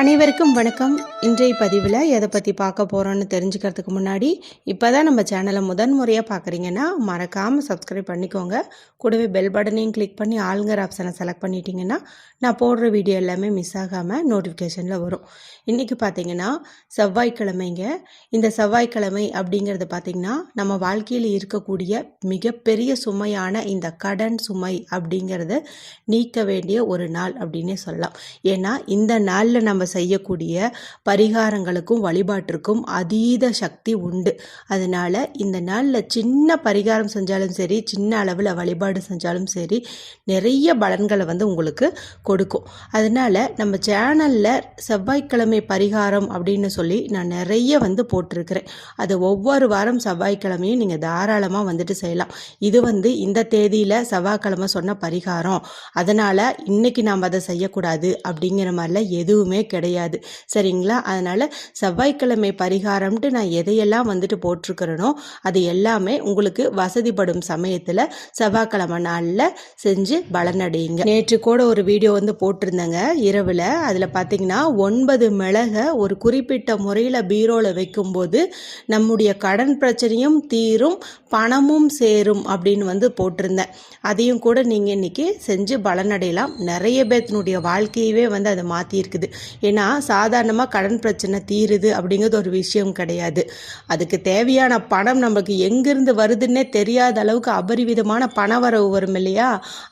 அனைவருக்கும் வணக்கம். இன்றைய பதிவில் எதை பற்றி பார்க்க போகிறோன்னு தெரிஞ்சுக்கிறதுக்கு முன்னாடி இப்போ தான் நம்ம சேனலை முதன் முறையாக பார்க்குறீங்கன்னா மறக்காமல் சப்ஸ்கிரைப் பண்ணிக்கோங்க. கூடவே பெல் பட்டனையும் கிளிக் பண்ணி ஆளுங்கர் ஆப்ஷனை செலக்ட் பண்ணிட்டீங்கன்னா நான் போடுற வீடியோ எல்லாமே மிஸ் ஆகாமல் நோட்டிஃபிகேஷனில் வரும். இன்றைக்கி பார்த்தீங்கன்னா செவ்வாய்க்கிழமைங்க. இந்த செவ்வாய்க்கிழமை அப்படிங்கிறது பார்த்திங்கன்னா நம்ம வாழ்க்கையில் இருக்கக்கூடிய மிகப்பெரிய சுமையான இந்த கடன் சுமை அப்படிங்கிறத நீக்க வேண்டிய ஒரு நாள் அப்படின்னே சொல்லலாம். ஏன்னா இந்த நாளில் நம்ம செய்யக்கூடிய பரிகாரங்களுக்கும் வழிபாட்டிற்கும் அதீத சக்தி உண்டு. அதனால் இந்த நாளில் சின்ன பரிகாரம் செஞ்சாலும் சரி சின்ன அளவில் வழிபாடு செஞ்சாலும் சரி நிறைய பலன்களை வந்து உங்களுக்கு கொடுக்கும். அதனால் நம்ம சேனலில் செவ்வாய்க்கிழமை பரிகாரம் அப்படின்னு சொல்லி நான் நிறைய வந்து போட்டிருக்கிறேன். அது ஒவ்வொரு வாரம் செவ்வாய்க்கிழமையும் நீங்கள் தாராளமாக வந்துட்டு செய்யலாம். இது வந்து இந்த தேதியில் செவ்வாய்க்கிழமை சொன்ன பரிகாரம். அதனால் இன்னைக்கு நாம் அதை செய்யக்கூடாது அப்படிங்கிற மாதிரிலாம் எதுவுமே கிடையாது. சரிங்களா? அதனால் செவ்வாய்க்கிழமை பரிகாரம்ட்டு நான் எதையெல்லாம் வந்துட்டு போட்டிருக்கிறேனோ அது எல்லாமே உங்களுக்கு வசதிப்படும் சமயத்தில் செவ்வாய்க்கிழமை நாளில் செஞ்சு பலனடையுங்க நேற்று கூட ஒரு வீடியோ வந்து போட்டிருந்தேங்க இரவில். அதில் பார்த்தீங்கன்னா ஒன்பது மிளகை ஒரு குறிப்பிட்ட முறையில் பீரோவில் வைக்கும்போது நம்முடைய கடன் பிரச்சனையும் தீரும் பணமும் சேரும் அப்படின்னு வந்து போட்டிருந்தேன். அதையும் கூட நீங்கள் இன்றைக்கி செஞ்சு பலனடையலாம் நிறைய பேர்த்தினுடைய வாழ்க்கையவே வந்து அதை மாற்றியிருக்குது ஏன்னா சாதாரணமாக கடன் பிரச்சனை தீருது அப்படிங்கிறது ஒரு விஷயம் கிடையாது. அதுக்கு தேவையான பணம் நமக்கு எங்கேருந்து வருதுன்னே தெரியாத அளவுக்கு அபரிவிதமான பண வரவு வரும் இல்லையா?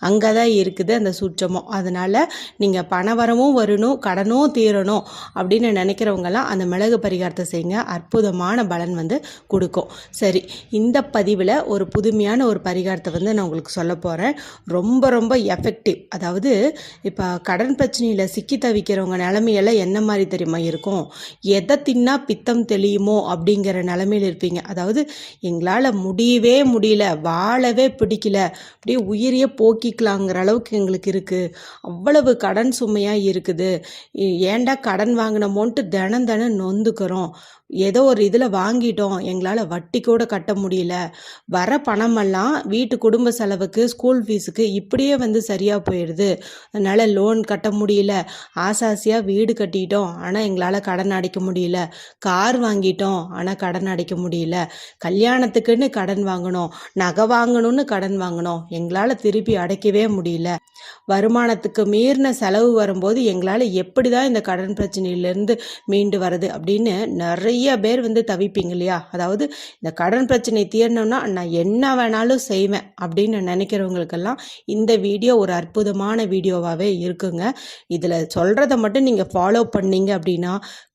அங்கே தான் இருக்குது அந்த சூட்சமம். அதனால் நீங்கள் பண வரவும் வரணும் கடனும் தீரணும் அப்படின்னு நினைக்கிறவங்கெல்லாம் அந்த மிளகு பரிகாரத்தை செய்யுங்க அற்புதமான பலன் வந்து கொடுக்கும். சரி இந்த பதிவில் ஒரு புதுமையான ஒரு பரிகாரத்தை வந்து நான் உங்களுக்கு சொல்ல போகிறேன் ரொம்ப ரொம்ப எஃபெக்டிவ் அதாவது இப்போ கடன் பிரச்சனையில் சிக்கி தவிக்கிறவங்க நிலைமையெல்லாம் என்ன மாதிரி தெரியுமா இருக்கும்? எதை தின்னா பித்தம் தெளியுமோ அப்படிங்கிற நிலமையில் இருப்பீங்க. அதாவது எங்களால் முடியவே முடியல வாழவே பிடிக்கல அப்படியே உயிரையே போக்கிக்கலாங்கிற அளவுக்கு எங்களுக்கு இருக்குது அவ்வளவு கடன் சுமையாக இருக்குது. ஏண்டா ஏன்டா கடன் வாங்கினமோன்ட்டு தினம் தினம் நொந்துக்கிறோம். ஏதோ ஒரு இதில் வாங்கிட்டோம். எங்களால் வட்டி கூட கட்ட முடியல. வர பணமெல்லாம் வீட்டு குடும்ப செலவுக்கு ஸ்கூல் ஃபீஸுக்கு இப்படியே வந்து சரியாக போயிடுது. அதனால் லோன் கட்ட முடியல. ஆசாசியாக வீடு கட்டிட்டோம். ஆனால் எங்களால் கடன் அடைக்க முடியல. கார் வாங்கிட்டோம். ஆனால் கடன் அடைக்க முடியல. கல்யாணத்துக்குன்னு கடன் வாங்கணும். நகை வாங்கணும்னு கடன் வாங்கணும். எங்களால் திருப்பி அடைக்கவே முடியல. வருமானத்துக்கு மீறின செலவு வரும்போது எங்களால் எப்படி தான் இந்த கடன் பிரச்சனையிலேருந்து மீண்டு வர்றது அப்படின்னு நிறைய பேர் வந்து தவிப்பீங்க இல்லையா? அதாவது இந்த கடன் பிரச்சனை தீரணும்னா நான் என்ன வேணாலும் செய்வேன் அப்படின்னு நினைக்கிறவங்களுக்கெல்லாம் இந்த வீடியோ ஒரு அற்புதமான வீடியோவாகவே இருக்குங்க. இதில் சொல்கிறத மட்டும் நீங்கள் ஃபாலோ பண்ணீங்க அப்படின்னா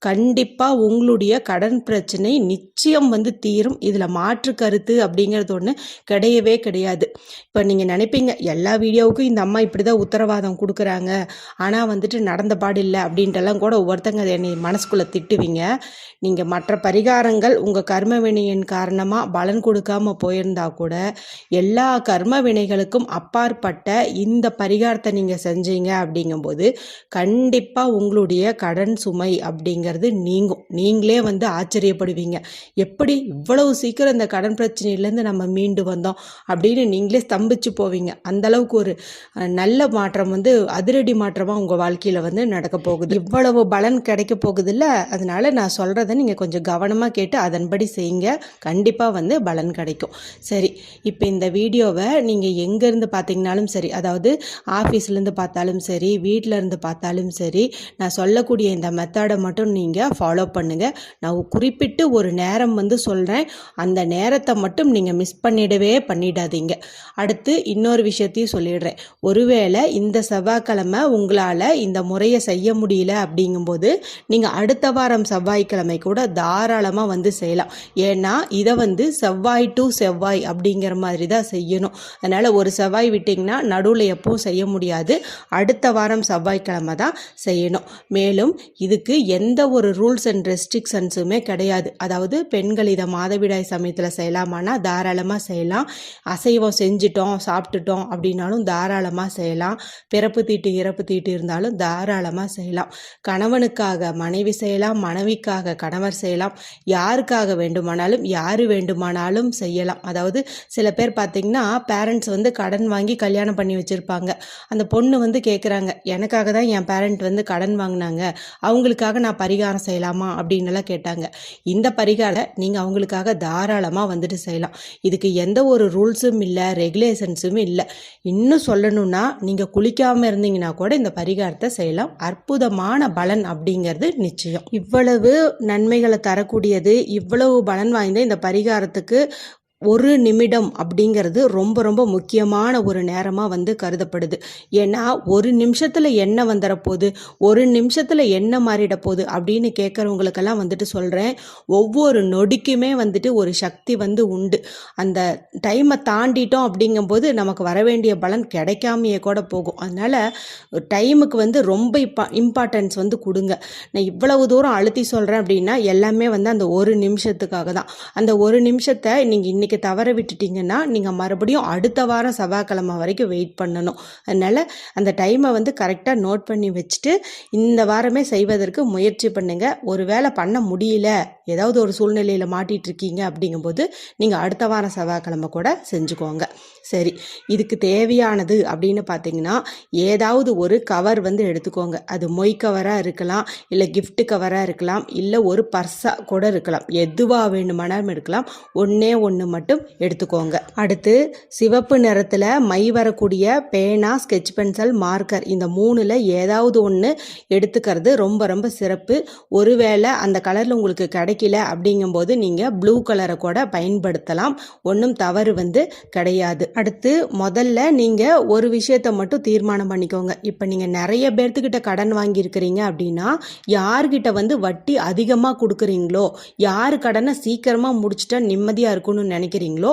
கண்டிப்பாக உங்களுடைய கடன் பிரச்சனை நிச்சயம் வந்து தீரும். இதில் மாற்று கருத்து அப்படிங்கிறது ஒன்று கிடையவே கிடையாது. இப்போ நீங்கள் நினைப்பீங்க எல்லா வீடியோவுக்கும் இந்த அம்மா இப்படி தான் உத்தரவாதம் கொடுக்குறாங்க. ஆனால் வந்துட்டு நடந்த பாடு இல்லை அப்படின்ட்டுலாம் கூட ஒவ்வொருத்தங்க அதை என்னை மனசுக்குள்ளே திட்டுவீங்க. நீங்கள் மற்ற பரிகாரங்கள் உங்கள் கர்ம வினையின் காரணமாக பலன் கொடுக்காம போயிருந்தா கூட எல்லா கர்ம வினைகளுக்கும் அப்பாற்பட்ட இந்த பரிகாரத்தை நீங்கள் செஞ்சீங்க அப்படிங்கும்போது கண்டிப்பாக உங்களுடைய கடன் சுமை அப்படிங்கிறது நீங்கும். நீங்களே வந்து ஆச்சரியப்படுவீங்க. எப்படி இவ்வளவு சீக்கிரம் இந்த கடன் பிரச்சனையிலேருந்து நம்ம மீண்டு வந்தோம்? அப்படின்னு நீங்களே ஸ்தம்பிச்சு போவீங்க. அந்த அளவுக்கு ஒரு நல்ல மாற்றம் வந்து அதிரடி மாற்றமாக உங்கள் வாழ்க்கையில் வந்து நடக்க போகுது. இவ்வளவு பலன் கிடைக்க போகுதுல்ல. அதனால நான் சொல்கிறத நீங்கள் கொஞ்சம் கவனமாக கேட்டு அதன்படி செய்யுங்க. கண்டிப்பாக வந்து பலன் கிடைக்கும். சரி இப்போ இந்த வீடியோவை நீங்கள் எங்கேருந்து பார்த்தீங்கனாலும் சரி அதாவது ஆஃபீஸ்லேருந்து பார்த்தாலும் சரி வீட்டில் இருந்து பார்த்தாலும் சரி நான் சொல்லக்கூடிய இந்த மெத்தடை மட்டும் நீங்கள் ஃபாலோ பண்ணுங்கள் நான் குறிப்பிட்டு ஒரு நேரம் வந்து சொல்கிறேன் அந்த நேரத்தை மட்டும் நீங்கள் மிஸ் பண்ணிடவே பண்ணிடாதீங்க. அடுத்து இன்னொரு விஷயத்தையும் சொல்லிடுறேன். ஒருவேளை இந்த செவ்வாய்க்கிழமை உங்களால் இந்த முறையை செய்ய முடியல அப்படிங்கும்போது நீங்கள் அடுத்த வாரம் செவ்வாய்க்கிழமை கூட தாராளமாக வந்து செய்யலாம். ஏன்னா இதை வந்து செவ்வாய் டு செவ்வாய் அப்படிங்கிற மாதிரி தான் செய்யணும். அதனால் ஒரு செவ்வாய் விட்டிங்கன்னா நடுவில் எப்பவும் செய்ய முடியாது. அடுத்த வாரம் செவ்வாய்க்கிழமை தான் செய்யணும். மேலும் இதுக்கு எந்த ஒரு ரூல்ஸ் அண்ட் ரெஸ்ட்ரிக்ஷன்ஸுமே கிடையாது. அதாவது பெண்கள் இதை மாதவிடாய் சமயத்தில் செய்யலாமான்னா தாராளமாக செய்யலாம். அசைவம் செஞ்சிட்டோம் சாப்பிட்டுட்டோம் அப்படின்னாலும் தாராளமாக செய்யலாம். பிறப்பு தீட்டு இறப்பு தீட்டு இருந்தாலும் தாராளமாக செய்யலாம். கணவனுக்காக மனைவி செய்யலாம் மனைவிக்காக கணவர் செய்யலாம். யாருக்காக வேண்டுமானாலும் யார் வேண்டுமானாலும் செய்யலாம். அதாவது சில பேர் பார்த்திங்கன்னா பேரண்ட்ஸ் வந்து கடன் வாங்கி கல்யாணம் பண்ணி வச்சுருப்பாங்க. அந்த பொண்ணு வந்து கேட்குறாங்க எனக்காக தான் என் பேரண்ட் வந்து கடன் வாங்கினாங்க. அவங்களுக்காக நான் பரிகாரம் செய்யலாமா? அப்படின்னு எல்லாம் கேட்டாங்க. இந்த பரிகாரம் நீங்கள் அவங்களுக்காக தாராளமாக வந்துட்டு செய்யலாம். இதுக்கு எந்த ஒரு ரூல்ஸும் இல்லை ரெகுலேஷன்ஸும் இல்லை. இன்னும் சொல்லணும்னா நீங்கள் குளிக்காமல் இருந்தீங்கன்னா கூட இந்த பரிகாரத்தை செய்யலாம். அற்புதமான பலன் அப்படிங்கிறது நிச்சயம். இவ்வளவு நன்மைகள் தரக்கூடியது. இவ்வளவு பலன் வாய்ந்த இந்த பரிகாரத்துக்கு ஒரு நிமிடம் அப்படிங்கிறது ரொம்ப ரொம்ப முக்கியமான ஒரு நேரமாக வந்து கருதப்படுது. ஏன்னா ஒரு நிமிஷத்தில் என்ன வந்துடப்போகுது ஒரு நிமிஷத்தில் என்ன மாறிட போகுது அப்படின்னு கேட்குறவங்களுக்கெல்லாம் வந்துட்டு சொல்கிறேன் ஒவ்வொரு நொடிக்குமே வந்துட்டு ஒரு சக்தி வந்து உண்டு. அந்த டைமை தாண்டிட்டோம் அப்படிங்கும்போது நமக்கு வர வேண்டிய பலன் கிடைக்காமையே கூட போகும். அதனால் டைமுக்கு வந்து ரொம்ப இப்பா இம்பார்ட்டன்ஸ் வந்து கொடுங்க. நான் இவ்வளவு தூரம் அழுத்தி சொல்கிறேன் அப்படின்னா எல்லாமே வந்து அந்த ஒரு நிமிஷத்துக்காக தான். அந்த ஒரு நிமிஷத்தை நீங்கள் இன்றைக்கி தவற விட்டுட்டீங்கன்னா நீங்கள் மறுபடியும் அடுத்த வாரம் செவ்வாய்க்கிழமை வரைக்கும் வெயிட் பண்ணணும். அதனால் அந்த டைமை வந்து கரெக்டாக நோட் பண்ணி வச்சுட்டு இந்த வாரமே செய்வதற்கு முயற்சி பண்ணுங்கள் ஒரு வேளை பண்ண முடியல ஏதாவது ஒரு சூழ்நிலையில் மாட்டிகிட்டு இருக்கீங்க அப்படிங்கும்போது நீங்கள் அடுத்த வாரம் செவ்வாய்க்கிழமை கூட செஞ்சுக்கோங்க. சரி இதுக்கு தேவையானது அப்படின்னு பார்த்தீங்கன்னா ஏதாவது ஒரு கவர் வந்து எடுத்துக்கோங்க. அது மொய் கவராக இருக்கலாம் இல்லை கிஃப்ட் கவராக இருக்கலாம் இல்லை ஒரு பர்ஸாக கூட இருக்கலாம். எதுவாக வேணுமானாலும் எடுக்கலாம். ஒன்றே ஒன்று மட்டும் மட்டும் எடுத்துக்கோங்க. அடுத்து சிவப்பு நிறத்தில் மை வரக்கூடிய பேனா ஸ்கெட்ச் பென்சில் மார்க்கர் இந்த மூணில் ஏதாவது ஒன்று எடுத்துக்கிறது ரொம்ப ரொம்ப சிறப்பு. ஒருவேளை அந்த கலரில் உங்களுக்கு கிடைக்கல அப்படிங்கும்போது நீங்கள் ப்ளூ கலரை கூட பயன்படுத்தலாம். ஒன்றும் தவறு வந்து கிடையாது. அடுத்து முதல்ல நீங்கள் ஒரு விஷயத்தை மட்டும் தீர்மானம் பண்ணிக்கோங்க. இப்போ நீங்கள் நிறைய பேர்த்துக்கிட்ட கடன் வாங்கியிருக்கிறீங்க அப்படின்னா யார்கிட்ட வந்து வட்டி அதிகமாக கொடுக்குறீங்களோ யார் கடனை சீக்கிரமாக முடிச்சுட்டா நிம்மதியாக இருக்கும்னு நினைக்கிறீங்களோ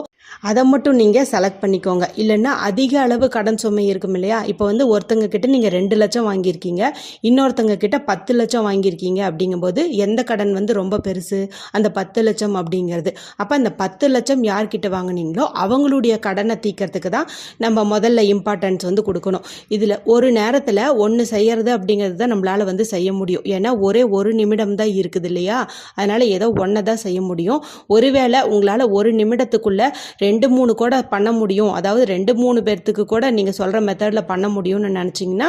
அதை மட்டும் நீங்கள் செலக்ட் பண்ணிக்கோங்க. இல்லைன்னா அதிக அளவு கடன் சுமை இருக்கும் இல்லையா? இப்போ வந்து ஒருத்தங்க கிட்ட நீங்கள் ரெண்டு லட்சம் வாங்கியிருக்கீங்க இன்னொருத்தங்க கிட்ட பத்து லட்சம் வாங்கியிருக்கீங்க அப்படிங்கும்போது எந்த கடன் வந்து ரொம்ப பெருசு? அந்த பத்து லட்சம் அப்படிங்கிறது. அப்போ அந்த பத்து லட்சம் யார்கிட்ட வாங்குனீங்களோ அவங்களுடைய கடனை தீக்கிறதுக்கு தான் நம்ம முதல்ல இம்பார்ட்டன்ஸ் வந்து கொடுக்கணும். இதில் ஒரு நேரத்தில் ஒன்று செய்யறது அப்படிங்கிறது தான் நம்மளால் வந்து செய்ய முடியும். ஏன்னா ஒரே ஒரு நிமிடம் தான் இருக்குது இல்லையா? அதனால் ஏதோ ஒன்றை தான் செய்ய முடியும். ஒருவேளை உங்களால் ஒரு நிமிடம் நிமிடத்துக்குள்ள ரெண்டு மூணு கூட பண்ண முடியும். அதாவது ரெண்டு மூணு பேர்த்துக்கு கூட நீங்கள் சொல்கிற மெத்தடில் பண்ண முடியும்னு நினச்சிங்கன்னா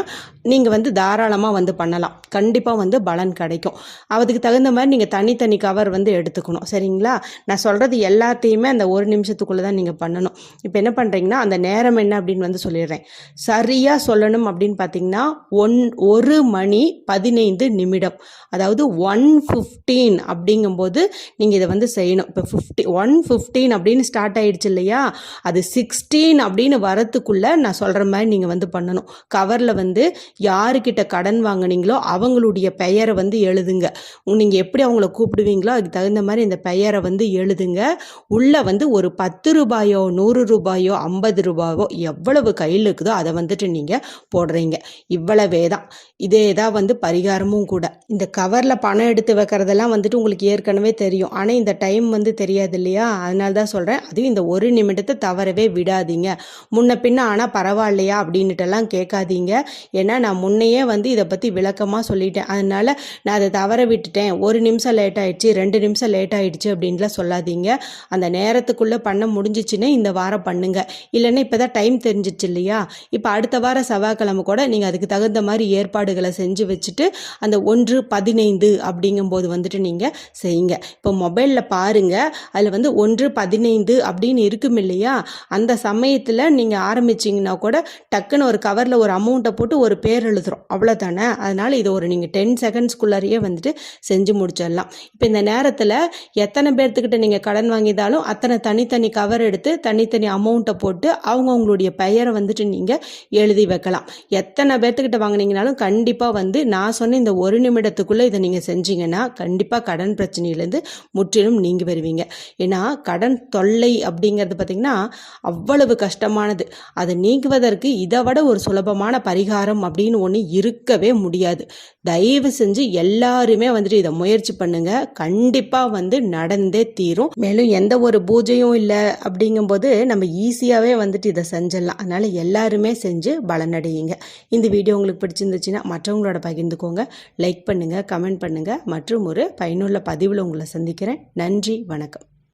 நீங்கள் வந்து தாராளமாக வந்து பண்ணலாம். கண்டிப்பாக வந்து பலன் கிடைக்கும். அதுக்கு தகுந்த மாதிரி நீங்கள் தனித்தனி கவர் வந்து எடுத்துக்கணும். சரிங்களா? நான் சொல்கிறது எல்லாத்தையுமே அந்த ஒரு நிமிஷத்துக்குள்ளே தான் நீங்கள் பண்ணணும். இப்போ என்ன பண்ணுறீங்கன்னா அந்த நேரம் என்ன அப்படின்னு வந்து சொல்லிடுறேன். சரியாக சொல்லணும் அப்படின்னு பார்த்தீங்கன்னா ஒன் ஒரு மணி பதினைந்து நிமிடம். அதாவது ஒன் ஃபிஃப்டீன் அப்படிங்கும்போது நீங்கள் இதை வந்து செய்யணும். இப்போ ஃபிஃப்டி ஒன் ஃபிஃப்டீன் அப்படின்னு ஸ்டார்ட் ஆயிடுச்சு இல்லையா? அது சிக்ஸ்டீன் அப்படின்னு வரத்துக்குள்ளே நான் சொல்கிற மாதிரி நீங்கள் வந்து பண்ணணும். கவரில் வந்து யாருக்கிட்ட கடன் வாங்குனீங்களோ அவங்களுடைய பெயரை வந்து எழுதுங்க. நீங்கள் எப்படி அவங்கள கூப்பிடுவீங்களோ அதுக்கு தகுந்த மாதிரி இந்த பெயரை வந்து எழுதுங்க. உள்ளே வந்து ஒரு பத்து ரூபாயோ நூறு ரூபாயோ ஐம்பது ரூபாயோ எவ்வளவு கையில் இருக்குதோ அதை வந்துட்டு நீங்கள் போடுறீங்க. இவ்வளவே தான். இதே தான் வந்து பரிகாரமும் கூட. இந்த கவரில் பணம் எடுத்து வைக்கிறதெல்லாம் வந்துட்டு உங்களுக்கு ஏற்கனவே தெரியும். ஆனால் இந்த டைம் வந்து தெரியாது இல்லையா? அதனால தான் சொல்கிறேன் அதுவும் இந்த ஒரு நிமிடத்தை தவறவே விடாதீங்க. முன்ன பின்ன ஆனால் பரவாயில்லையா அப்படின்ட்டுலாம் கேட்காதீங்க. ஏன்னா நான் முன்னையே வந்து இதை பற்றி விளக்கமாக சொல்லிட்டேன். அதனால நான் அதை தவற விட்டுட்டேன். ஒரு நிமிஷம் லேட் ஆயிடுச்சு ரெண்டு நிமிஷம் லேட் ஆயிடுச்சு அப்படின்லாம் சொல்லாதீங்க. அந்த நேரத்துக்குள்ளே பண்ண முடிஞ்சிச்சுன்னா இந்த வாரம் பண்ணுங்க. இல்லைன்னா இப்போ தான் டைம் தெரிஞ்சிச்சு இல்லையா? இப்போ அடுத்த வாரம் செவ்வாய்க்கிழமை கூட நீங்கள் அதுக்கு தகுந்த மாதிரி ஏற்பாடுகளை செஞ்சு வச்சுட்டு அந்த ஒன்று பதினைந்து அப்படிங்கும்போது வந்துட்டு நீங்கள் செய்யுங்க. இப்போ மொபைலில் பாருங்கள் அதில் வந்து ஒன்று பதி பதினைந்து அப்படின்னு இருக்கும் இல்லையா? அந்த சமயத்தில் நீங்கள் ஆரம்பிச்சிங்கன்னா கூட டக்குன்னு ஒரு கவரில் ஒரு அமௌண்ட்டை போட்டு ஒரு பேர் எழுதுறோம். அவ்வளோதானே அதனால் இதை ஒரு நீங்கள் டென் செகண்ட்ஸ்குள்ளாரியே வந்துட்டு செஞ்சு முடிச்சிடலாம். இப்போ இந்த நேரத்தில் எத்தனை பேர்த்துக்கிட்ட நீங்கள் கடன் வாங்கியிருந்தாலும் அத்தனை தனித்தனி கவர் எடுத்து தனித்தனி அமௌண்ட்டை போட்டு அவங்கவுங்களுடைய பெயரை வந்துட்டு நீங்கள் எழுதி வைக்கலாம். எத்தனை பேர்த்துக்கிட்ட வாங்கினீங்கனாலும் கண்டிப்பாக வந்து நான் சொன்ன இந்த ஒரு நிமிடத்துக்குள்ளே இதை நீங்கள் செஞ்சீங்கன்னா கண்டிப்பாக கடன் பிரச்சனையிலேருந்து முற்றிலும் நீங்கி வருவீங்க. ஏன்னா கடன் தொல்லை அப்படிங்கிறது பார்த்திங்கன்னா அவ்வளவு கஷ்டமானது. அது நீக்குவதற்கு இதை விட ஒரு சுலபமான பரிகாரம் அப்படின்னு ஒன்று இருக்கவே முடியாது. தயவு செஞ்சு எல்லாருமே வந்துட்டு இதை முயற்சி பண்ணுங்க. கண்டிப்பாக வந்து நடந்தே தீரும். மேலும் எந்த ஒரு பூஜையும் இல்லை அப்படிங்கும்போது நம்ம ஈஸியாகவே வந்துட்டு இதை செஞ்சிடலாம். அதனால் எல்லாருமே செஞ்சு பலனடையுங்க. இந்த வீடியோ உங்களுக்கு பிடிச்சிருந்துச்சுன்னா மற்றவங்களோட பகிர்ந்துக்கோங்க. லைக் பண்ணுங்கள் கமெண்ட் பண்ணுங்கள் மற்றும் ஒரு பயனுள்ள பதிவில் உங்களை சந்திக்கிறேன். நன்றி வணக்கம்.